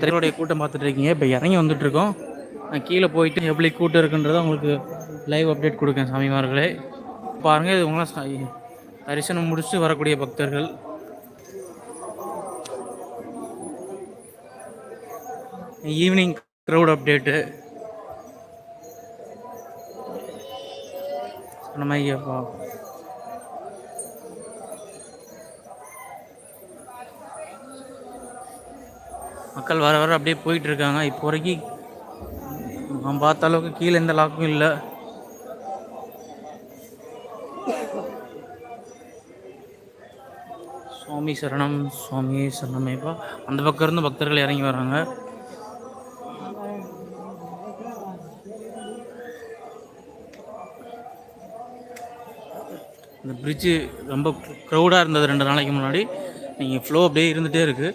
திரையுடைய கூட்டம் பார்த்துட்டு இருக்கீங்க. இப்போ இறங்கி வந்துட்டு இருக்கோம் நான் கீழே போயிட்டு எப்படி கூட்டம் இருக்குன்றதை உங்களுக்கு லைவ் அப்டேட் கொடுக்கேன் சாமிமார்களே பாருங்க இது உங்களாம் தரிசனம் முடித்து வரக்கூடிய பக்தர்கள். ஈவினிங் க்ரௌட் அப்டேட்டு நம்ம ஐயப்பா மக்கள் வர வர அப்படியே போயிட்டு இருக்காங்க இப்போ வரைக்கும் நான் பார்த்த அளவுக்கு கீழே எந்த லாக்கும் இல்லை. சுவாமி சரணம் சுவாமி சரணமேப்பா அந்த பக்கம் இருந்து பக்தர்கள் இறங்கி வராங்க. இந்த பிரிட்ஜு ரொம்ப க்ரௌடாக இருந்தது ரெண்டு நாளைக்கு முன்னாடி. நீங்கள் ஃப்ளோ அப்படியே இருந்துகிட்டே இருக்குது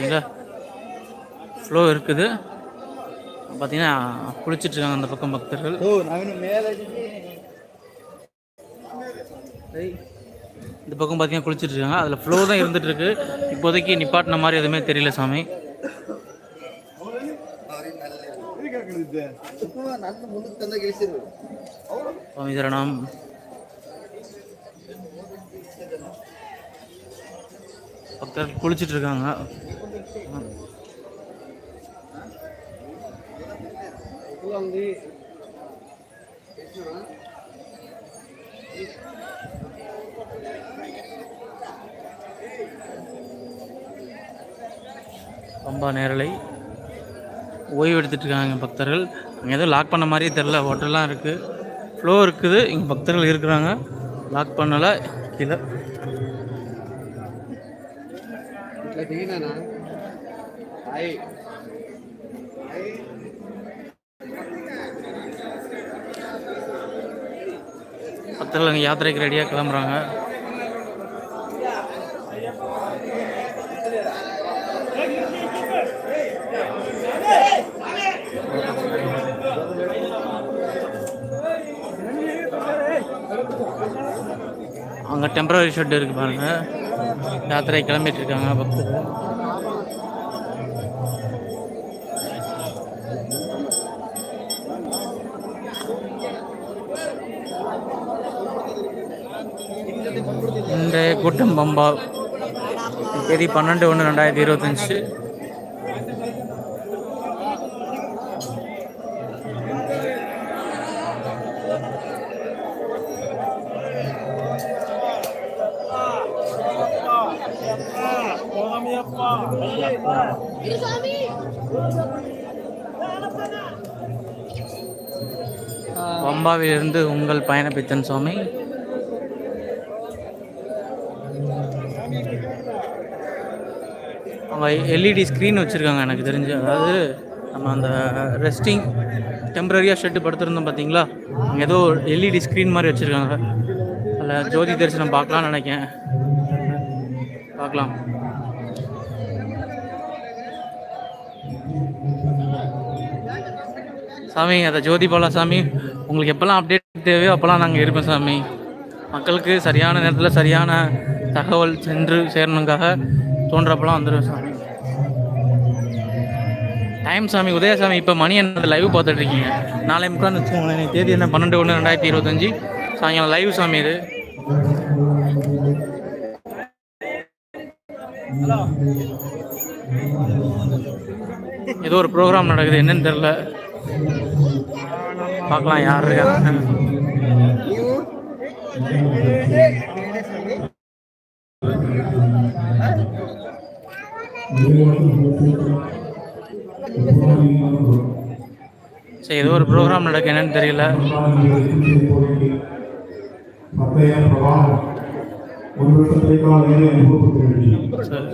பார்த்தீங்களா? ஃப்ளோ இருக்குது. பார்த்தீங்கன்னா குளிச்சிட்டு இருக்காங்க அந்த பக்கம் பக்தர்கள். இந்த பக்கம் பார்த்தீங்கன்னா குளிச்சிட்டு இருக்காங்க அதில் ஃப்ளோ தான் இருந்துட்டு இருக்கு இப்போதைக்கு நிப்பாட்டின மாதிரி எதுவுமே தெரியல சாமி. சுவாமி சரணம். பக்தர்கள் குளிச்சிட்டு இருக்காங்க பம்பா நேரலை. ஓய்வு எடுத்துட்ருக்காங்க பக்தர்கள். அங்கே எதுவும் லாக் பண்ண மாதிரியே தெரில ஹோட்டல்லாம் இருக்குது ஃப்ளோ இருக்குது இங்கே பக்தர்கள் இருக்கிறாங்க. லாக் பண்ணலை கீழே. பக்தர்கள் யாத்திரைக்கு ரெடியாக கிளம்புறாங்க. அங்கே டெம்பரரி ஷெட் இருக்கு பாருங்க. யாத்திரை கிளம்பிட்டு இருக்காங்க பக்தர்கள். இன்றைய கூட்டம் பம்பா தேதி பன்னெண்டு ஒன்று ரெண்டாயிரத்தி இருபத்தஞ்சு. பம்பாவிலிருந்து உங்கள் பயணப்பித்தன் சுவாமி. அவங்க எல்இடி ஸ்க்ரீன் வச்சுருக்காங்க எனக்கு தெரிஞ்சு. அதாவது நம்ம அந்த ரெஸ்டிங் டெம்பரரியாக ஷெட்டு படுத்திருந்தோம் பார்த்தீங்களா அங்கே ஏதோ எல்இடி ஸ்க்ரீன் மாதிரி வச்சுருக்காங்க. அதில் ஜோதி தரிசனம் பார்க்கலாம்னு நினைக்கிறேன் பார்க்கலாம். சாமி அதை ஜோதி பாலா சாமி. உங்களுக்கு எப்போல்லாம் அப்டேட் தேவையோ அப்போல்லாம் நாங்கள் இருப்போம் சாமி. மக்களுக்கு சரியான நேரத்தில் சரியான தகவல் சென்று சேரணுங்காக தோன்றப்பெல்லாம் வந்துடுவேன் சாமி. டைம் சாமி உதயசாமி இப்போ மணி என்ன லைவ் பார்த்துட்டு இருக்கீங்க நாளை முக்காந்து வச்சுக்கோங்களேன் தேதி என்ன? பன்னெண்டு ஒன்று ரெண்டாயிரத்தி இருபத்தஞ்சி. சாயங்காலம் லைவ் சாமி இது. ஏதோ ஒரு ப்ரோக்ராம் நடக்குது என்னன்னு தெரில பார்க்கலாம் யார் இருக்காங்க? சரி ஏதோ ஒரு ப்ரோக்ராம் நடக்க என்னன்னு தெரியல.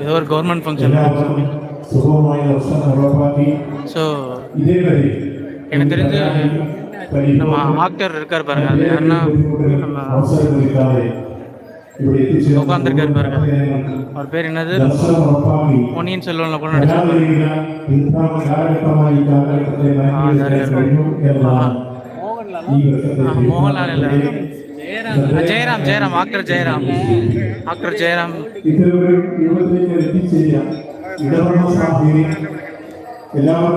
ஏதோ ஒரு கவர்மெண்ட் ஃபங்க்ஷன் ஸோ எனக்கு தெரிஞ்சு நம்ம ஆக்டர் இருக்கார் பாருங்க அது யாருன்னா நம்ம உட்காந்துருக்காரு பாருங்க. அவர் பேர் என்னது? பொன்னியின் செல்வனில் கூட நடிச்சார் மோகன்லால் இல்லை. ஜெயராம். ஜெயராம் ஆக்டர் ஜெயராம். ஆக்டர் ஜெயராம். எல்லாருக்கும்